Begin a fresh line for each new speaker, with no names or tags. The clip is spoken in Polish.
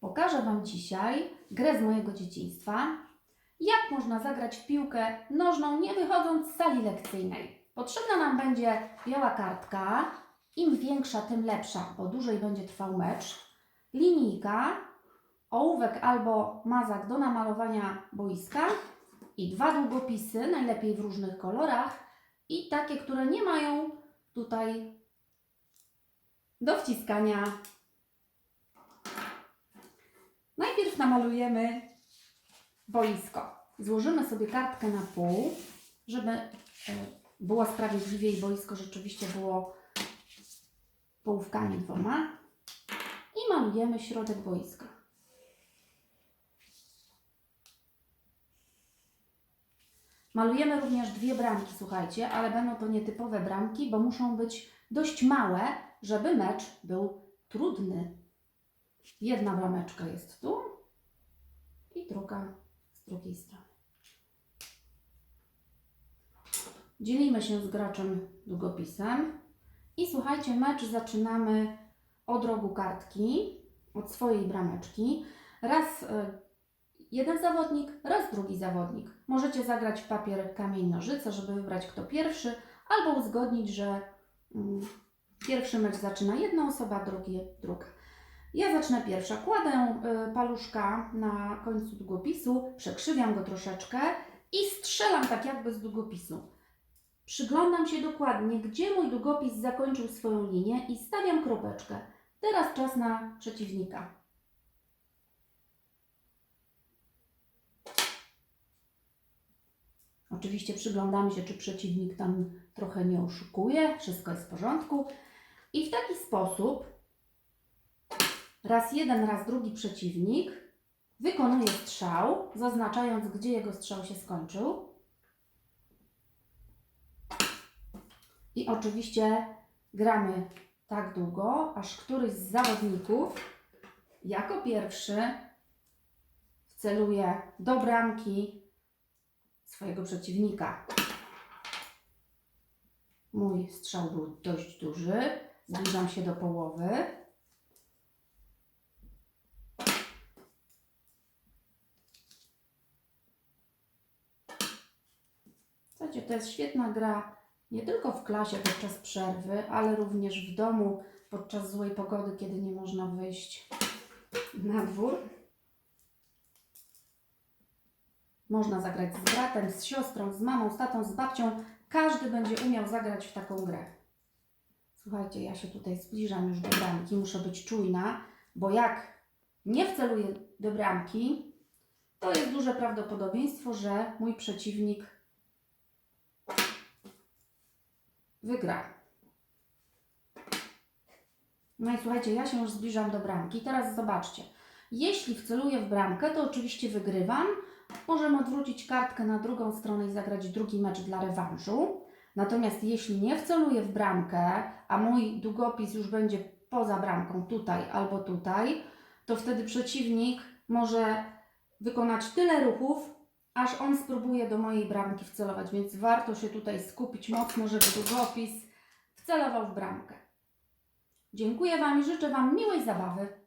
pokażę Wam dzisiaj grę z mojego dzieciństwa. Jak można zagrać w piłkę nożną, nie wychodząc z sali lekcyjnej? Potrzebna nam będzie biała kartka. Im większa, tym lepsza, bo dłużej będzie trwał mecz. Linijka, ołówek albo mazak do namalowania boiska i dwa długopisy, najlepiej w różnych kolorach i takie, które nie mają tutaj do wciskania. Namalujemy boisko. Złożymy sobie kartkę na pół, żeby e, było sprawiedliwie i boisko rzeczywiście było połówkami dwoma. I malujemy środek boiska. Malujemy również dwie bramki, słuchajcie, ale będą to nietypowe bramki, bo muszą być dość małe, żeby mecz był trudny. Jedna brameczka jest tu i druga z drugiej strony. Dzielimy się z graczem długopisem i słuchajcie, mecz zaczynamy od rogu kartki, od swojej brameczki. Raz e, jeden zawodnik, raz drugi zawodnik. Możecie zagrać papier, kamień, nożyce, żeby wybrać kto pierwszy, albo uzgodnić, że mm, pierwszy mecz zaczyna jedna osoba, drugi druga. Ja zacznę pierwsza. Kładę y, paluszka na końcu długopisu, przekrzywiam go troszeczkę i strzelam tak jakby z długopisu. Przyglądam się dokładnie, gdzie mój długopis zakończył swoją linię i stawiam kropeczkę. Teraz czas na przeciwnika. Oczywiście przyglądam się, czy przeciwnik tam trochę nie oszukuje, wszystko jest w porządku. I w taki sposób raz jeden, raz drugi przeciwnik wykonuje strzał, zaznaczając, gdzie jego strzał się skończył. I oczywiście gramy tak długo, aż któryś z zawodników jako pierwszy wceluje do bramki swojego przeciwnika. Mój strzał był dość duży. Zbliżam się do połowy. Słuchajcie, to jest świetna gra nie tylko w klasie podczas przerwy, ale również w domu podczas złej pogody, kiedy nie można wyjść na dwór. Można zagrać z bratem, z siostrą, z mamą, z tatą, z babcią. Każdy będzie umiał zagrać w taką grę. Słuchajcie, ja się tutaj zbliżam już do bramki, muszę być czujna, bo jak nie wceluję do bramki, to jest duże prawdopodobieństwo, że mój przeciwnik wygra. No i słuchajcie, ja się już zbliżam do bramki. Teraz zobaczcie. Jeśli wceluję w bramkę, to oczywiście wygrywam. Możemy odwrócić kartkę na drugą stronę i zagrać drugi mecz dla rewanżu. Natomiast jeśli nie wceluję w bramkę, a mój długopis już będzie poza bramką, tutaj albo tutaj, to wtedy przeciwnik może wykonać tyle ruchów, aż on spróbuje do mojej bramki wcelować, więc warto się tutaj skupić mocno, żeby długopis wcelował w bramkę. Dziękuję Wam i życzę Wam miłej zabawy.